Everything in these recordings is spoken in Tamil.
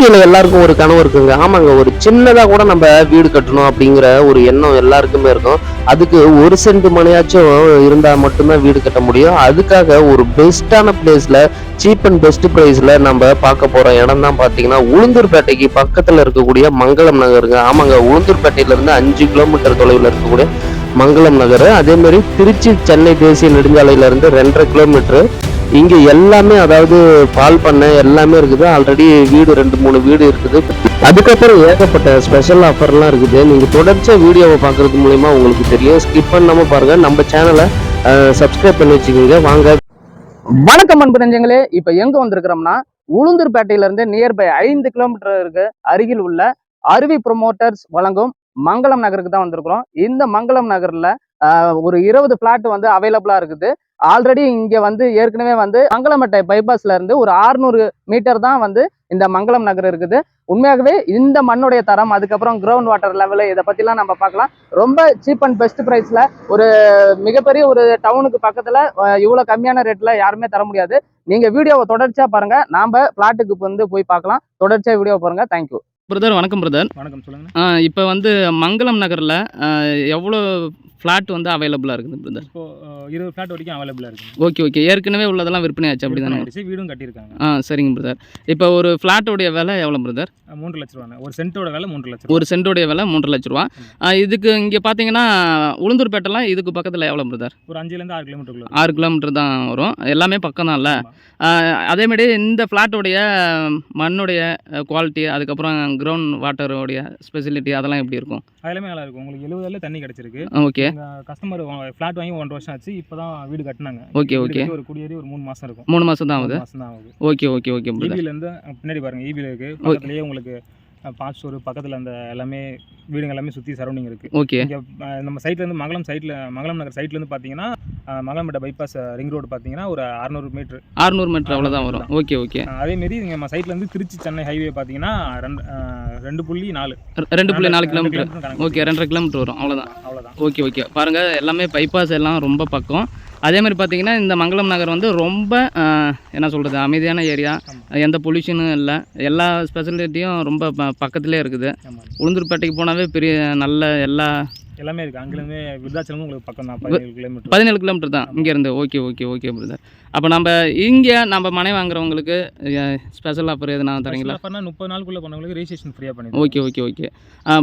வாழ்க்கையில் எல்லாருக்கும் ஒரு கனவு இருக்குங்க. ஆமாங்க ஒரு சின்னதாக கூட நம்ம வீடு கட்டணும் அப்படிங்கிற ஒரு எண்ணம் எல்லாருக்குமே இருக்கும். அதுக்கு ஒரு சென்ட் மனையாச்சும் இருந்தால் மட்டும்தான் வீடு கட்ட முடியும். அதுக்காக ஒரு பெஸ்ட்டான பிளேஸில் சீப் அண்ட் பெஸ்ட் ப்ரைஸில் நம்ம பார்க்க போகிற இடம் தான் பார்த்தீங்கன்னா உளுந்தூர்பேட்டைக்கு பக்கத்தில் இருக்கக்கூடிய மங்களம் நகருங்க. ஆமாங்க உளுந்தூர்பேட்டையிலேருந்து அஞ்சு கிலோமீட்டர் தொலைவில் இருக்கக்கூடிய மங்களம் நகர். அதே மாதிரி திருச்சி சென்னை தேசிய நெடுஞ்சாலையிலேருந்து ரெண்டரை கிலோமீட்டர் இங்கே எல்லாமே அதாவது பால் பண்ணை எல்லாமே இருக்குது. ஆல்ரெடி வீடு ரெண்டு மூணு வீடு இருக்குது. அதுக்கப்புறம் ஏகப்பட்ட ஸ்பெஷல் ஆஃபர்லாம் இருக்குது. நீங்கள் தொடர்ச்சியாக வீடியோவை பார்க்குறது மூலிமா உங்களுக்கு தெரியும். ஸ்கிப் பண்ணாம பாருங்கள் நம்ம சேனலை சப்ஸ்கிரைப் பண்ணி வச்சுக்கோங்க. வாங்க. வணக்கம் அன்பு நெஞ்சங்களே. இப்போ எங்கே வந்திருக்கிறோம்னா உளுந்தூர்பேட்டையிலேருந்து நியர்பை ஐந்து கிலோமீட்டர் இருக்கு அருகில் உள்ள அருவி ப்ரொமோட்டர்ஸ் வழங்கும் மங்களம் நகருக்கு தான் வந்திருக்கிறோம். இந்த மங்களம் நகரில் ஒரு இருபது பிளாட் வந்து அவைலபிளாக இருக்குது. ஆல்ரெடி இங்கே வந்து ஏற்கனவே வந்து மங்களமட்டை பைபாஸ்ல இருந்து ஒரு 600 மீட்டர் தான் வந்து இந்த மங்களம் நகர் இருக்குது. உண்மையாகவே இந்த மண்ணுடைய தரம் அதுக்கப்புறம் கிரவுண்ட் வாட்டர் லெவலு இதை பற்றிலாம் நம்ம பார்க்கலாம். ரொம்ப சீப் அண்ட் பெஸ்ட் ப்ரைஸில் ஒரு மிகப்பெரிய ஒரு டவுனுக்கு பக்கத்தில் இவ்வளோ கம்மியான ரேட்டில் யாருமே தர முடியாது. நீங்கள் வீடியோவை தொடர்ச்சியாக பாருங்கள் நாம் பிளாட்டுக்கு வந்து போய் பார்க்கலாம். தொடர்ச்சியாக வீடியோ பாருங்கள் தேங்க்யூ பிரதர் வணக்கம் பிரதர் வணக்கம் சொல்லுங்க. இப்போ வந்து மங்களம் நகரில் எவ்வளோ ஃப்ளாட் வந்து அவைலபிளாக இருக்குது பிரதர் இப்போ இருபது ஃபிளாட் வரைக்கும் அவைலபிளா இருக்கு ஓகே ஓகே ஏற்கனவே உள்ளதெல்லாம் விற்பனை ஆச்சு அப்படி தானே வீடும் கட்டியிருக்காங்க. ஆ சரிங்க பிரதர் இப்போ ஒரு ஃப்ளாட்டோடைய விலை எவ்வளோ பிரதர் மூன்று லட்ச ரூபா ஒரு சென்ட்டோட விலை மூன்று லட்ச ரூபா. ஒரு சென்டோடைய விலை மூன்று லட்ச ரூபா. இதுக்கு இங்கே பார்த்தீங்கன்னா உளுந்தூர்பேட்டெல்லாம் இதுக்கு பக்கத்தில் எவ்வளோ பிரதர் ஒரு அஞ்சுல இருந்து ஆறு கிலோமீட்டர் ஆறு கிலோமீட்டர் தான் வரும். எல்லாமே பக்கம் தான்ல அதேமாரி இந்த ஃப்ளாட்டோடைய மண்ணுடைய குவாலிட்டி அதுக்கப்புறம் கிரவுண்ட் வாட்டருடைய ஸ்பெசிலிட்டி அதெல்லாம் எப்படி இருக்கும்? அதெல்லாமே நல்லா இருக்கும். உங்களுக்கு எழுபதுல தண்ணி கிடைச்சிருக்கு. ஓகே கஸ்டமர் ஃபிளாட் வாங்கி ஒன்றரை வருஷம் ஆச்சு இப்பதான் வீடு கட்டினாங்க. ஓகே ஓகே ஒரு குடியேறி ஒரு மூணு மாசம் இருக்கும். மூணு மாதம் தான் ஆகுது? மாசம் தான் ஆகுது. ஓகே ஓகே ஓகே பிரதர் ஈபில இருந்து அஹ், பின்னாடி பாருங்க ஈபில இருக்கு. பக்கத்துலயே உங்களுக்கு பாஸ் ஸ்டோர் பக்கத்துல அந்த எல்லாமே வீடுங்க எல்லாமே சுத்தி சரௌண்டிங் இருக்கு. ஓகே இங்க நம்ம சைட்ல இருந்து மங்களம் சைட்ல மங்களம் நகர் சைட்ல இருந்து பாத்தீங்கன்னா அஹ், மங்களம்பேட்டை பைபாஸ் ரிங் ரோடு பாத்தீங்கன்னா ஒரு அறுநூறு மீட்டர் அறுநூறு மீட்டர் அவ்வளோதான் வரும். ஓகே ஓகே அதே மாரி இங்க நம்ம சைட்ல இருந்து திருச்சி சென்னை ஹைவே பாத்தீங்கன்னா ரெண்டு ரெண்டு புள்ளி நாலு. ரெண்டு புள்ளி நாலு கிலோமீட்டர் ஓகே ரெண்டரை கிலோமீட்டர் வரும். அவ்வளோதான் அவ்வளவுதான். Okay okay. பாருங்கள் எல்லாமே பைபாஸ் எல்லாம் ரொம்ப பக்கம். அதே மாதிரி பார்த்தீங்கன்னா இந்த மங்களம் நகர் வந்து ரொம்ப என்ன சொல்கிறது அமைதியான ஏரியா எந்த பொல்யூஷனும் இல்லை. எல்லா ஸ்பெசிலிட்டியும் ரொம்ப ப பக்கத்துலேயே இருக்குது. உளுந்தூர்பேட்டைக்கு போனாவே பெரிய நல்ல எல்லா எல்லாமே இருக்கு. அங்கிருந்து விருதாச்சலமும் உங்களுக்கு பக்கம் தான் பதினேழு கிலோமீட்டர் பதினேழு கிலோமீட்டர் தான். இங்கேருந்து ஓகே ஓகே ஓகே பிரதர் அப்போ நம்ம இங்கே நம்ம மனை வாங்குறவங்களுக்கு ஸ்பெஷல் ஆஃபர் எதுனா தரீங்களா? பண்ணா முப்பது நாளுக்குள்ள பண்ணவங்களுக்கு ரெஜிஸ்ட்ரேஷன் ஃப்ரீயா பண்ணி ஓகே ஓகே ஓகே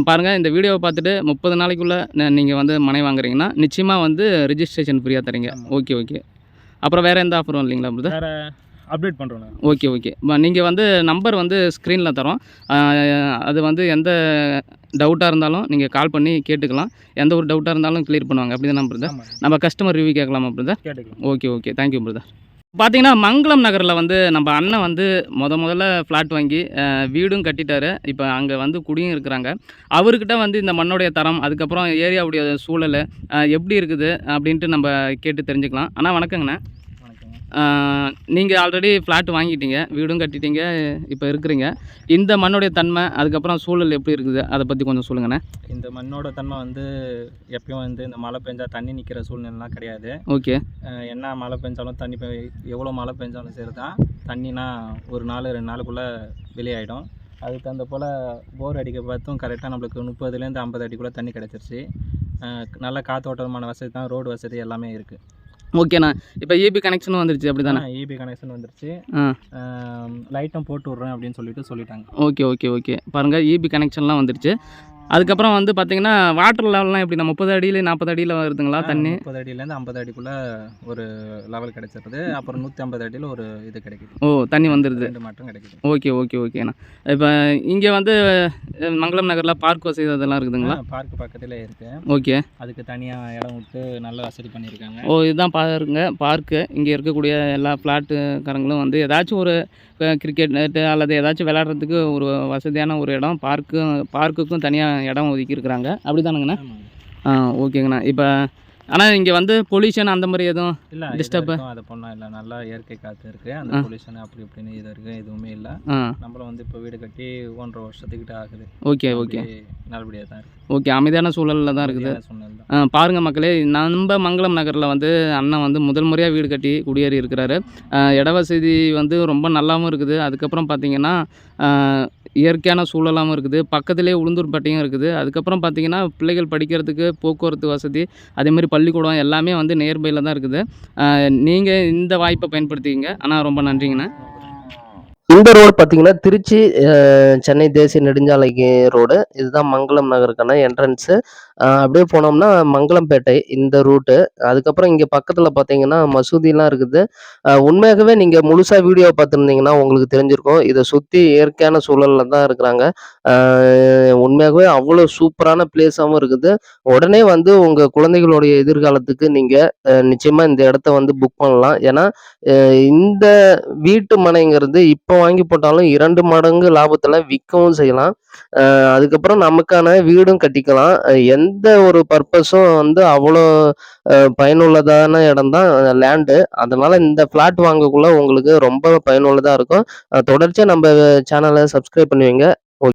பாருங்கள் இந்த வீடியோவை பார்த்துட்டு முப்பது நாளைக்குள்ளே நீங்கள் வந்து மனை வாங்குறீங்கன்னா நிச்சயமாக வந்து ரிஜிஸ்ட்ரேஷன் ஃப்ரீயாக தரீங்க. ஓகே ஓகே அப்புறம் வேறு எந்த ஆஃபரும் இல்லைங்களா பிரதர் வேற அப்டேட் நாங்க. Okay okay. நீங்கள் வந்து நம்பர் வந்து ஸ்க்ரீனில் தரோம். அது வந்து எந்த டவுட்டாக இருந்தாலும் நீங்கள் கால் பண்ணி கேட்டுக்கலாம். எந்த ஒரு டவுட்டாக இருந்தாலும் கிளியர் பண்ணுவாங்க. அப்படி தான் பிரதர் நம்ம கஸ்டமர் ரிவ்யூ கேட்கலாமா பிரதர் கேட்டுக்கலாம். Okay okay. Thank you brother பார்த்தீங்கன்னா மங்களம் நகரில் வந்து நம்ம அண்ணன் வந்து முத முதல்ல ஃப்ளாட் வாங்கி வீடும் கட்டிட்டாரு. இப்போ அங்கே வந்து குடியும் இருக்கிறாங்க. அவர்கிட்ட வந்து இந்த மண்ணுடைய தரம் அதுக்கப்புறம் ஏரியாவுடைய சூழல் எப்படி இருக்குது அப்படின்ட்டு நம்ம கேட்டு தெரிஞ்சுக்கலாம். அண்ணா வணக்கங்கண்ணா. வணக்கங்க நீங்கள் ஆல்ரெடி ஃப்ளாட் வாங்கிட்டீங்க வீடும் கட்டிட்டீங்க இப்போ இருக்கிறீங்க. இந்த மண்ணுடைய தன்மை அதுக்கப்புறம் சூழல் எப்படி இருக்குது? அதை பற்றி கொஞ்சம் சொல்லுங்கண்ணே. இந்த மண்ணோட தன்மை வந்து எப்பயும் வந்து இந்த மழை பெஞ்சா தண்ணி நிற்கிற சூழ்நிலைலாம் கிடையாது. ஓகே. என்ன மழை பெஞ்சாலும் தண்ணி எவ்வளோ மழை பெஞ்சாலும் சரி தான் தண்ணினா ஒரு நாள் ரெண்டு நாளுக்குள்ளே வெளியாயிடும். அதுக்கு தகுந்த போல் போர் அடிக்க பார்த்தும் கரெக்டாக நம்மளுக்கு முப்பதுலேருந்து ஐம்பது அடிக்குள்ளே தண்ணி கிடச்சிருச்சு. நல்ல காத்தோட்டமான வசதி தான் ரோடு வசதி எல்லாமே இருக்குது ஓகேண்ணா இப்போ இபி கனெக்ஷனும் வந்துருச்சு அப்படி தானே இபி கனெக்ஷன் வந்துருச்சு. லைட்டும் போட்டு விட்றேன் அப்படின்னு சொல்லிட்டு சொல்லிட்டாங்க. Okay okay okay. பாருங்கள் இபி கனெக்ஷன்லாம் வந்துருச்சு. அதுக்கப்புறம் வந்து பார்த்தீங்கன்னா வாட்டர் லெவல்லாம் எப்படி? நான் முப்பது அடியில் நாற்பது அடியில் வருதுங்களா தண்ணி? முப்பது அடியிலேருந்து ஐம்பது அடிக்குள்ளே ஒரு லெவல் கிடைச்சிருது. அப்புறம் நூற்றி ஐம்பது அடியில் ஒரு இது கிடைக்குது. ஓ தண்ணி வந்துடுது ரெண்டு மட்டும் கிடைக்குது. ஓகே ஓகே ஓகேண்ணா இப்போ இங்கே வந்து மங்களம் நகரில் பார்க் வசதி அதெல்லாம் இருக்குதுங்களா? பார்க் பக்கத்தில் இருக்கு. ஓகே. அதுக்கு தனியாக இடம் விட்டு நல்ல வசதி பண்ணியிருக்காங்க. ஓ இதுதான் பாருங்க பார்க்கு இங்கே இருக்கக்கூடிய எல்லா ஃப்ளாட்டுக்காரங்களும் வந்து ஏதாச்சும் ஒரு கிரிக்கெட் நெட்டு அல்லது ஏதாச்சும் விளையாடுறதுக்கு ஒரு வசதியான ஒரு இடம். பார்க்கும் பார்க்குக்கும் தனியாக இடம் ஒதுக்கி இருக்கிறாங்க அப்படி தானுங்கண்ணா ஓகேங்கண்ணா. இப்போ ஆனால் இங்கே வந்து பொல்யூஷன் அந்த மாதிரி எதுவும் இல்ல? டிஸ்டர்ப் அதை பண்ணா இல்லை நல்லா இயற்கை காற்று இருக்கு. அந்த. பொல்யூஷன் அப்படி இப்படின்னு இது இருக்கு எதுவுமே இல்லை. ஆ. நம்மளும் வந்து இப்போ வீடு கட்டி ஒன்றரை வருஷத்துக்கிட்ட ஆகுது. Okay okay. நல்லபடியாக தான் இருக்கு. ஓகே அமைதியான சூழலில் தான் இருக்குது. ஆ, பாருங்க மக்களே நம்ம மங்களம் நகரில் வந்து அண்ணன் வந்து முதல் முறையாக வீடு கட்டி குடியேறி இருக்கிறாரு. இட வசதி வந்து ரொம்ப நல்லாவும் இருக்குது. அதுக்கப்புறம் பார்த்தீங்கன்னா இயற்கையான சூழலாகவும் இருக்குது. பக்கத்துலேயே உளுந்தூர்பேட்டையும் இருக்குது. அதுக்கப்புறம் பார்த்தீங்கன்னா பிள்ளைகள் படிக்கிறதுக்கு போக்குவரத்து வசதி அதேமாதிரி பள்ளிக்கூடம் எல்லாமே வந்து நியர்பையில் தான் இருக்குது. நீங்கள் இந்த வாய்ப்பை பயன்படுத்திக்கிங்க. ஆனால் ரொம்ப நன்றிங்கண்ணா. இந்த ரோடு பார்த்தீங்கன்னா திருச்சி அஹ், சென்னை தேசிய நெடுஞ்சாலைக்கு ரோடு. இதுதான் மங்களம் நகருக்கான என்ட்ரன்ஸு அப்படியே போனோம்னா மங்களம்பேட்டை இந்த ரூட்டு அதுக்கப்புறம் இங்கே பக்கத்தில் பார்த்தீங்கன்னா மசூதிலாம் இருக்குது. உண்மையாகவே நீங்கள் முழுசாக வீடியோ பார்த்துருந்தீங்கன்னா உங்களுக்கு தெரிஞ்சிருக்கும். இதை சுற்றி இயற்கையான சூழலில் தான் இருக்கிறாங்க. உண்மையாகவே அவ்வளோ சூப்பரான பிளேஸாகவும் இருக்குது. உடனே வந்து உங்கள் குழந்தைகளுடைய எதிர்காலத்துக்கு நீங்கள் நிச்சயமாக இந்த இடத்த வந்து புக் பண்ணலாம். ஏன்னா இந்த வீட்டு மனைங்கிறது இப்போ வாங்கி போட்டாலும் இரண்டு மடங்கு லாபத்தில் விற்கவும் செய்யலாம். அதுக்கப்புறம் நமக்கான வீடும் கட்டிக்கலாம். எந்த எந்த ஒரு பர்பஸும் வந்து அவ்வளோ பயனுள்ளதான இடம் தான் லேண்டு அதனால இந்த ஃப்ளாட் வாங்கக்குள்ள உங்களுக்கு ரொம்ப பயனுள்ளதாக இருக்கும். தொடர்ச்சியாக நம்ம சேனலை சப்ஸ்கிரைப் பண்ணுவீங்க